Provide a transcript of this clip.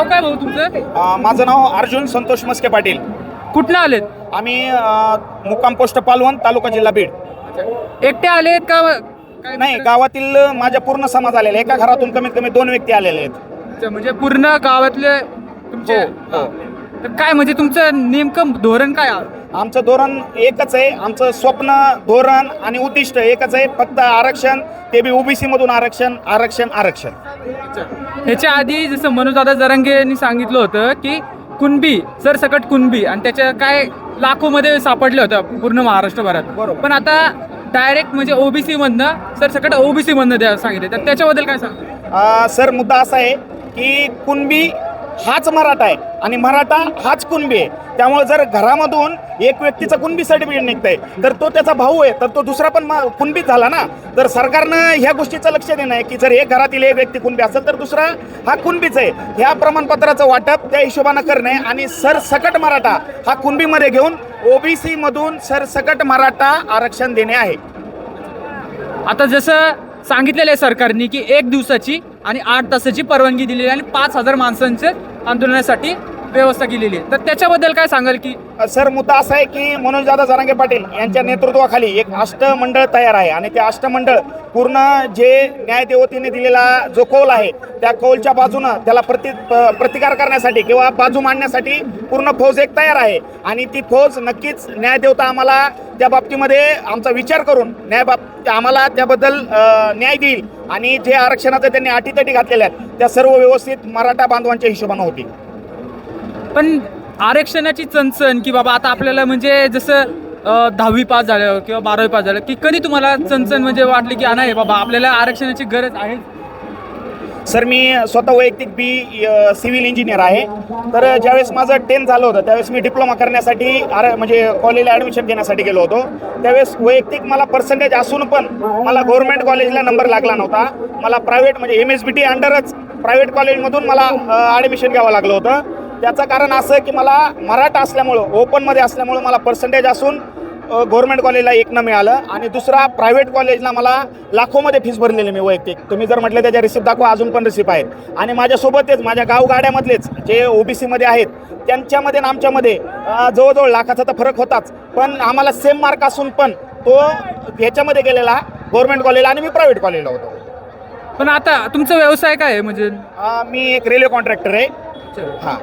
नाव काय भाऊ तुमचं? अ, माझं नाव अर्जुन संतोष मस्के पाटील. कुठनं आलेत? आम्ही अ, मुक्काम पोस्ट पालवण तालुका जिल्हा बीड. एकटे आलेत का? काय नाही गावातील माझ्या पूर्ण समाज आलेला आहे. एका घरातून कमीत कमी दोन व्यक्ती आलेले आहेत. अच्छा, म्हणजे पूर्ण गावातले तुमचे हो, हो. हा. तर काय म्हणजे तुमचं नेमकं धोरण काय आहे? आमचं धोरण एकच आहे. आमचं स्वप्न धोरण आणि उद्दिष्ट एकच आहे. फक्त आरक्षण ते बी ओबीसी मधून आरक्षण आरक्षण आरक्षण. ह्याच्या आधी जसं मनोजदादा जरांगे यांनी सांगितलं होतं की कुणबी सरसकट कुणबी आणि त्याच्या काय लाखोमध्ये सापडले होतं पूर्ण महाराष्ट्रभरात. पण आता डायरेक्ट म्हणजे ओबीसी मधनं सरसकट ओबीसी मधनं द्या सांगितले. तर त्याच्याबद्दल काय सांग सर मुद्दा असा आहे की कुणबी हाच मराठा आहे. आणि मराठा हाच कुणबी आहे. त्यामुळे जर घरामधून एक व्यक्तीचं कुणबी सर्टिफिकेट निघतंय तर तो त्याचा भाऊ आहे तर तो दुसरा पण मा- कुणबीच झाला ना. तर सरकारनं ह्या गोष्टीचं लक्ष देणं आहे की जर एक घरातील एक व्यक्ती कुणबी असेल तर दुसरा हा कुणबीच आहे. ह्या प्रमाणपत्राचं वाटप त्या हिशोबानं करणे आणि सरसकट मराठा हा कुणबीमध्ये घेऊन ओबीसी मधून सरसकट मराठा आरक्षण देणे आहे. आता जसं सांगितलेलं आहे सरकारने की एक दिवसाची आणि आठ तासाची परवानगी दिलेली आहे आणि पाच हजार माणसांच्या आंदोलनासाठी व्यवस्था केलेली आहे. तर त्याच्याबद्दल काय सांगाल की? सर मुद्दा असा आहे की मनोजदादा जरांगे पाटील यांच्या नेतृत्वाखाली एक अष्टमंडळ तयार आहे. आणि ते अष्टमंडळ पूर्ण जे न्यायदेवतेने दिलेला जो कौल आहे त्या कौलच्या बाजूनं त्याला प्रति प्रतिकार करण्यासाठी किंवा बाजू मांडण्यासाठी पूर्ण फौज एक तयार आहे. आणि ती फौज नक्कीच न्यायदेवता आम्हाला त्या बाबतीमध्ये आमचा विचार करून न्याय बाब आम्हाला त्याबद्दल न्याय देईल. आणि जे आरक्षणाचं त्यांनी अटीतटी घातलेल्या आहेत त्या सर्व व्यवस्थित मराठा बांधवांच्या हिशोबानं होतील. पण आरक्षणाची चणचण की बाबा आता आपल्याला म्हणजे जसं दहावी पास झालं किंवा बारावी पास झालं की कधी तुम्हाला चणचण म्हणजे वाटली की नाही बाबा आपल्याला आरक्षणाची गरज आहे? सर मी स्वतः वैयक्तिक बी सिव्हिल इंजिनियर आहे. तर ज्यावेळेस माझं टेन्थ झालं होतं त्यावेळेस मी डिप्लोमा करण्यासाठी आर म्हणजे कॉलेजला ॲडमिशन घेण्यासाठी गेलो होतो. त्यावेळेस वैयक्तिक मला पर्सेंटेज असून पण मला गव्हर्नमेंट कॉलेजला नंबर लागला नव्हता. मला प्रायव्हेट म्हणजे एम एस बी टी अंडरच प्रायव्हेट कॉलेजमधून मला ॲडमिशन घ्यावं लागलं होतं. त्याचं कारण असं की मला मराठा असल्यामुळं ओपनमध्ये असल्यामुळं मला पर्सेंटेज असून गव्हर्नमेंट कॉलेजला एक न मिळालं आणि दुसरा प्रायव्हेट कॉलेजला मला लाखोमध्ये फीस भरलेली मी वैयक्तिक. तुम्ही जर म्हटलं त्याच्या रिसिप्ट दाखवा अजून पण रिसिप्ट आहेत. आणि माझ्यासोबतच माझ्या गावगाड्यामधलेच जे ओबीसीमध्ये आहेत त्यांच्यामध्ये आणि आमच्यामध्ये जवळजवळ लाखाचा तर फरक होताच. पण आम्हाला सेम मार्क असून पण तो ह्याच्यामध्ये गेलेला गव्हर्नमेंट कॉलेजला आणि मी प्रायव्हेट कॉलेजला होतो. पण आता तुमचा व्यवसाय काय आहे म्हणजे? मी एक रेल्वे कॉन्ट्रॅक्टर आहे. हां.